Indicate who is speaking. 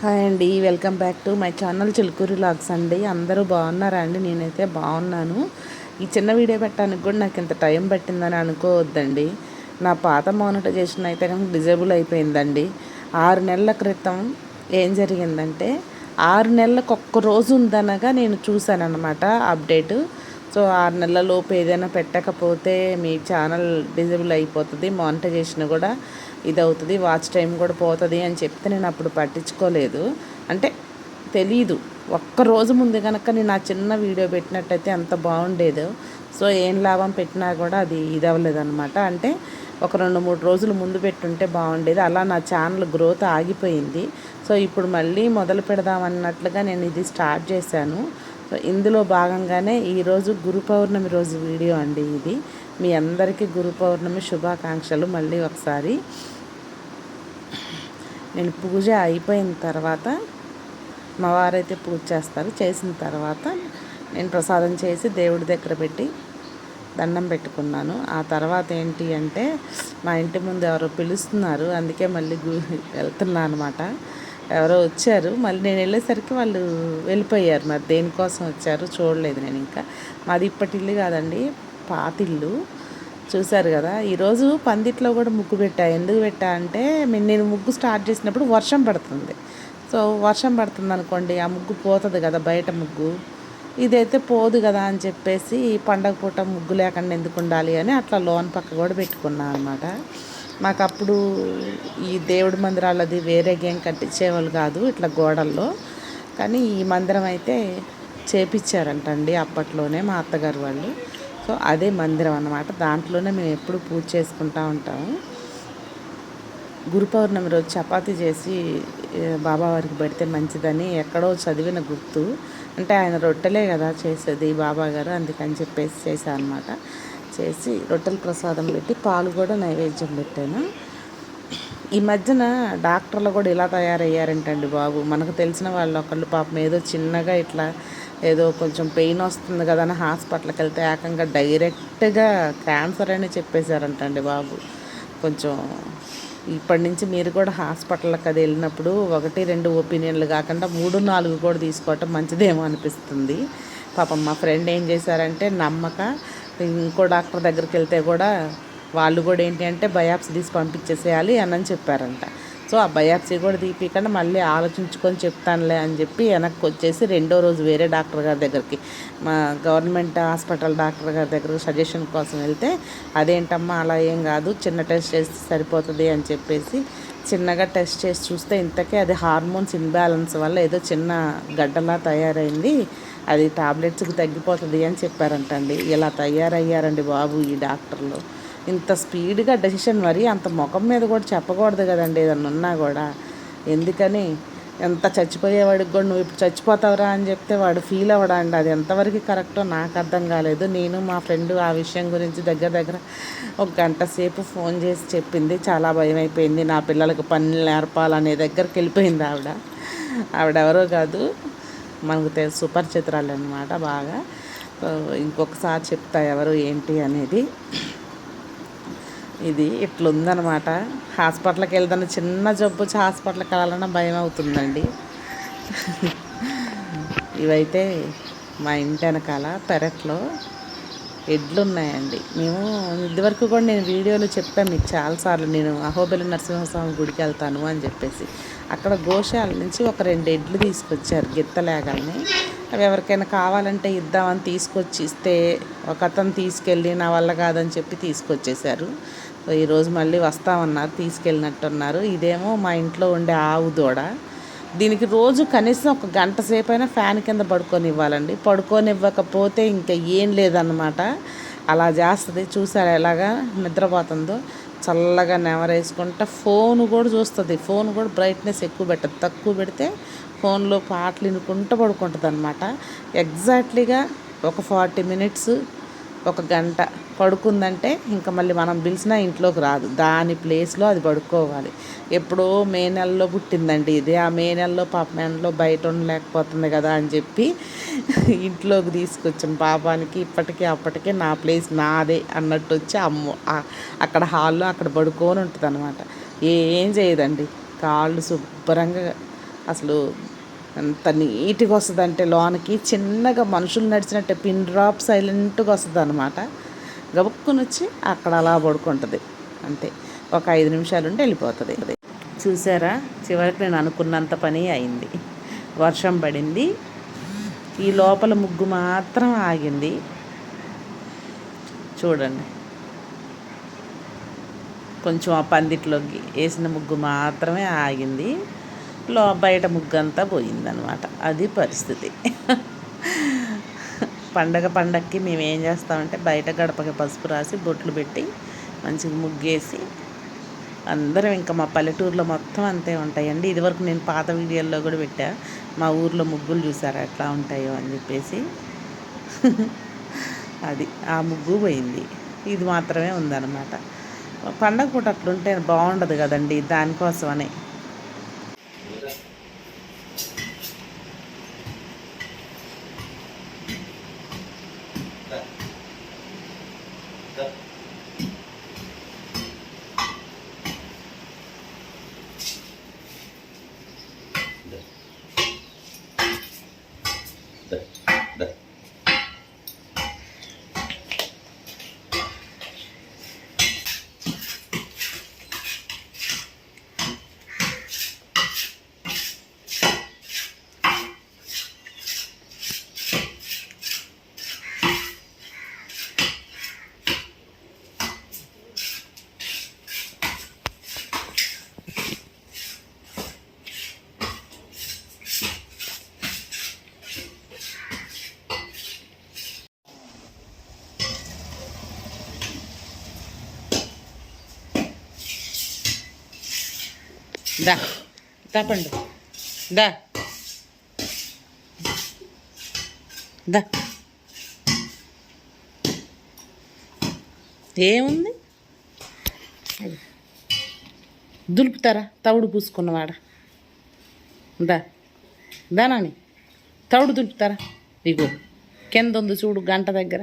Speaker 1: Hi అండి welcome back to my channel Chilukuri logs అండి. అందరూ బాగున్నారా అండి? నేనైతే బాగున్నాను. ఈ చిన్న వీడియో పెట్టడానికి కూడా నాకు ఇంత టైం పట్టిందని అనుకోవద్దండి. నా పాత మానిటైజేషన్ అయితే నాకు డిజేబుల్ అయిపోయిందండి. ఆరు నెలల క్రితం ఏం జరిగిందంటే ఆరు నెలలకు ఒక్క రోజు ఉందనగా నేను చూశానన్నమాట అప్డేట్. సో ఆరు నెలల లోపు ఏదైనా పెట్టకపోతే మీ ఛానల్ డిజేబుల్ అయిపోతుంది మానిటైజేషన్ కూడా ఇది అవుతుంది వాచ్ టైం కూడా పోతుంది అని చెప్తే నేను అప్పుడు పట్టించుకోలేదు. అంటే తెలీదు. ఒక్కరోజు ముందు కనుక నేను ఆ చిన్న వీడియో పెట్టినట్టయితే అంత బాగుండేదో. సో ఏం లాభం పెట్టినా కూడా అది ఇది అవ్వలేదన్నమాట అంటే ఒక రెండు మూడు రోజులు ముందు పెట్టుంటే బాగుండేది. అలా నా ఛానల్ గ్రోత్ ఆగిపోయింది. సో ఇప్పుడు మళ్ళీ మొదలు పెడదామన్నట్లుగా నేను ఇది స్టార్ట్ చేశాను. సో ఇందులో భాగంగానే ఈరోజు గురు పౌర్ణమి రోజు వీడియో అండి ఇది. మీ అందరికీ గురు పౌర్ణమి శుభాకాంక్షలు. మళ్ళీ ఒకసారి నేను పూజ అయిపోయిన తర్వాత మా వారైతే పూజ చేస్తారు. చేసిన తర్వాత నేను ప్రసాదం చేసి దేవుడి దగ్గర పెట్టి దండం పెట్టుకున్నాను. ఆ తర్వాత ఏంటి అంటే మా ఇంటి ముందు ఎవరో పిలుస్తున్నారు. అందుకే మళ్ళీ వెళ్తున్నా అనమాట ఎవరో వచ్చారు. మళ్ళీ నేను వెళ్ళేసరికి వాళ్ళు వెళ్ళిపోయారు. మరి దేనికోసం వచ్చారు చూడలేదు నేను ఇంకా. మాది ఇప్పటి ఇల్లు కాదండి పాతిల్లు. చూశారు కదా. ఈరోజు పందిట్లో కూడా ముగ్గు పెట్టా. ఎందుకు పెట్టా అంటే నేను ముగ్గు స్టార్ట్ చేసినప్పుడు వర్షం పడుతుంది. సో వర్షం పడుతుంది అనుకోండి ఆ ముగ్గు పోతుంది కదా బయట ముగ్గు. ఇదైతే పోదు కదా అని చెప్పేసి పండగ పూట ముగ్గు లేకుండా ఎందుకు ఉండాలి అని అట్లా లోన్ పక్క కూడా పెట్టుకున్నాను అనమాట మాకు అప్పుడు ఈ దేవుడి మందిరాలది వేరే గేమ్ కట్టించేవాళ్ళు కాదు ఇట్లా గోడల్లో. కానీ ఈ మందిరం అయితే చేపించారంటండి అప్పట్లోనే మా అత్తగారు వాళ్ళు. సో అదే మందిరం అన్నమాట. దాంట్లోనే మేము ఎప్పుడు పూజ చేసుకుంటూ ఉంటాము. గురు పౌర్ణమి రోజు చపాతి చేసి బాబావారికి పెడితే మంచిదని ఎక్కడో చదివిన గుర్తు. అంటే ఆయన రొట్టెలే కదా చేసేది బాబా గారు అందుకని చెప్పేసి చేశాను అనమాట చేసి రొట్టెల ప్రసాదం పెట్టి పాలు కూడా నైవేద్యం పెట్టాను. ఈ మధ్యన డాక్టర్లు కూడా ఇలా తయారయ్యారంటండి బాబు. మనకు తెలిసిన వాళ్ళు ఒకళ్ళు పాపం ఏదో చిన్నగా ఇట్లా ఏదో కొంచెం పెయిన్ వస్తుంది కదా అని హాస్పిటల్కి వెళ్తే ఏకంగా డైరెక్ట్గా క్యాన్సర్ అని చెప్పేశారంటండి బాబు. కొంచెం ఇప్పటి నుంచి మీరు కూడా హాస్పిటల్కి అది వెళ్ళినప్పుడు ఒకటి రెండు ఒపీనియన్లు కాకుండా మూడు నాలుగు కూడా తీసుకోవటం మంచిదేమో అనిపిస్తుంది. పాపం మా ఫ్రెండ్ ఏం చేశారంటే నమ్మక ఇంకో డాక్టర్ దగ్గరికి వెళ్తే కూడా వాళ్ళు కూడా ఏంటి అంటే బయాప్సీ తీసి పంపించేసేయాలి అని చెప్పారంట. సో ఆ బయాప్సీ కూడా తీపికండి మళ్ళీ ఆలోచించుకొని చెప్తానులే అని చెప్పి వెనక్కి వచ్చేసి రెండో రోజు వేరే డాక్టర్ గారి దగ్గరికి మా గవర్నమెంట్ హాస్పిటల్ డాక్టర్ గారి దగ్గర సజెషన్ కోసం వెళ్తే అదేంటమ్మా అలా ఏం కాదు చిన్న టెస్ట్ చేస్తే సరిపోతుంది అని చెప్పేసి చిన్నగా టెస్ట్ చేసి చూస్తే ఇంతకే అది హార్మోన్స్ ఇన్బ్యాలెన్స్ వల్ల ఏదో చిన్న గడ్డలా తయారైంది అది టాబ్లెట్స్కి తగ్గిపోతుంది అని చెప్పారంటండి. ఇలా తయారయ్యారండి బాబు ఈ డాక్టర్లు. ఇంత స్పీడ్గా డెసిషన్ మరి అంత ముఖం మీద కూడా చెప్పకూడదు కదండి ఏదన్నా ఉన్నా కూడా. ఎందుకని? ఎంత చచ్చిపోయేవాడికి కూడా నువ్వు ఇప్పుడు చచ్చిపోతావురా అని చెప్తే వాడు ఫీల్ అవ్వడండి అది ఎంతవరకు కరెక్టో నాకు అర్థం కాలేదు. నేను మా ఫ్రెండ్ ఆ విషయం గురించి దగ్గర దగ్గర ఒక గంట సేపు ఫోన్ చేసి చెప్పింది. చాలా భయం అయిపోయింది. నా పిల్లలకు పనులు నేర్పాలనే దగ్గరికి వెళ్ళిపోయింది ఆవిడ. ఆవిడెవరో కాదు. మనకు తెలుసు సుపరిచిత్రాలు అనమాట బాగా. ఇంకొకసారి చెప్తా ఎవరు ఏంటి అనేది. ఇది ఇట్లుందనమాట. హాస్పిటల్కి వెళ్దాను చిన్న జబ్బు వచ్చి హాస్పిటల్కి వెళ్ళాలన్నా భయం అవుతుందండి. ఇవైతే మా ఇంటి వెనకాల పెరట్లో ఎడ్లు ఉన్నాయండి మేము ఇదివరకు కూడా నేను వీడియోలో చెప్పాను మీకు చాలాసార్లు. నేను అహోబలి నరసింహస్వామి గుడికి వెళ్తాను అని చెప్పేసి. అక్కడ గోశాల నుంచి ఒక రెండు ఎడ్లు తీసుకొచ్చారు గిత్తలేగాలని. అవి ఎవరికైనా కావాలంటే ఇద్దామని తీసుకొచ్చి ఇస్తే ఒక అతను తీసుకెళ్ళి నా వల్ల కాదని చెప్పి తీసుకొచ్చేసారు ఈరోజు మళ్ళీ వస్తామన్నారు తీసుకెళ్ళినట్టున్నారు. ఇదేమో మా ఇంట్లో ఉండే ఆవు దూడ. దీనికి రోజు కనీసం ఒక గంట సేపు అయినా ఫ్యాన్ కింద పడుకొని ఇవ్వాలండి పడుకొని ఇవ్వకపోతే ఇంకా ఏం లేదన్నమాట. అలా చేస్తుంది. చూసారు ఎలాగా నిద్రపోతుందో? చల్లగా నెవరేసుకుంటా ఫోన్ కూడా చూస్తుంది. ఫోన్ కూడా బ్రైట్నెస్ ఎక్కువ పెట్టదు. తక్కువ పెడితే ఫోన్లో పాటలు వినుకుంటూ పడుకుంటుంది అనమాట ఎగ్జాక్ట్లీగా ఒక ఫార్టీ మినిట్స్ ఒక గంట పడుకుందంటే ఇంకా మళ్ళీ మనం పిలిచినా ఇంట్లోకి రాదు. దాని ప్లేస్లో అది పడుకోవాలి. ఎప్పుడో మే నెలలో పుట్టిందండి ఇది. ఆ మే నెలలో పాప నెలలో బయట ఉండలేకపోతుంది కదా అని చెప్పి ఇంట్లోకి తీసుకొచ్చాం. పాపానికి ఇప్పటికీ అప్పటికే నా ప్లేస్ నాదే అన్నట్టు వచ్చి అమ్మ అక్కడ హాల్లో అక్కడ పడుకొని ఉంటుంది అనమాట ఏం చేయదండి. కాళ్ళు శుభ్రంగా అసలు ఎంత నీట్గా వస్తుంది అంటే లోనకి చిన్నగా మనుషులు నడిచినట్టే పిన్ డ్రాప్ సైలెంట్గా వస్తుంది అనమాట గబుక్కుని వచ్చి అక్కడ అలా పడుకుంటుంది. అంతే. ఒక ఐదు నిమిషాలు ఉండి వెళ్ళిపోతుంది చూసారా? చివరికి నేను అనుకున్నంత పని అయింది. వర్షం పడింది. ఈ లోపల ముగ్గు మాత్రం ఆగింది. చూడండి. కొంచెం ఆ పందిట్లోకి వేసిన ముగ్గు మాత్రమే ఆగింది. లో బయట ముగ్గంతా పోయిందనమాట. అది పరిస్థితి. పండగ పండగకి మేము ఏం చేస్తామంటే బయట గడపకి పసుపు రాసి బొట్లు పెట్టి మంచిగా ముగ్గేసి అందరం ఇంకా మా పల్లెటూరులో మొత్తం అంతే ఉంటాయండి. ఇదివరకు నేను పాత వీడియోల్లో కూడా పెట్టా. మా ఊర్లో ముగ్గులు చూసారా ఎట్లా ఉంటాయో అని చెప్పేసి. అది ఆ ముగ్గు పోయింది. ఇది మాత్రమే ఉందన్నమాట పండగ పూట అట్లుంటే బాగుండదు కదండి దానికోసమనే.
Speaker 2: దా దా
Speaker 1: దా. దా దా. దా. ఏముంది? దులుపుతారా? తవుడు పూసుకున్నవాడ దా. దానాని తవుడు దులుపుతారా? ఇగో. కింద ఉంది చూడు గంట దగ్గర.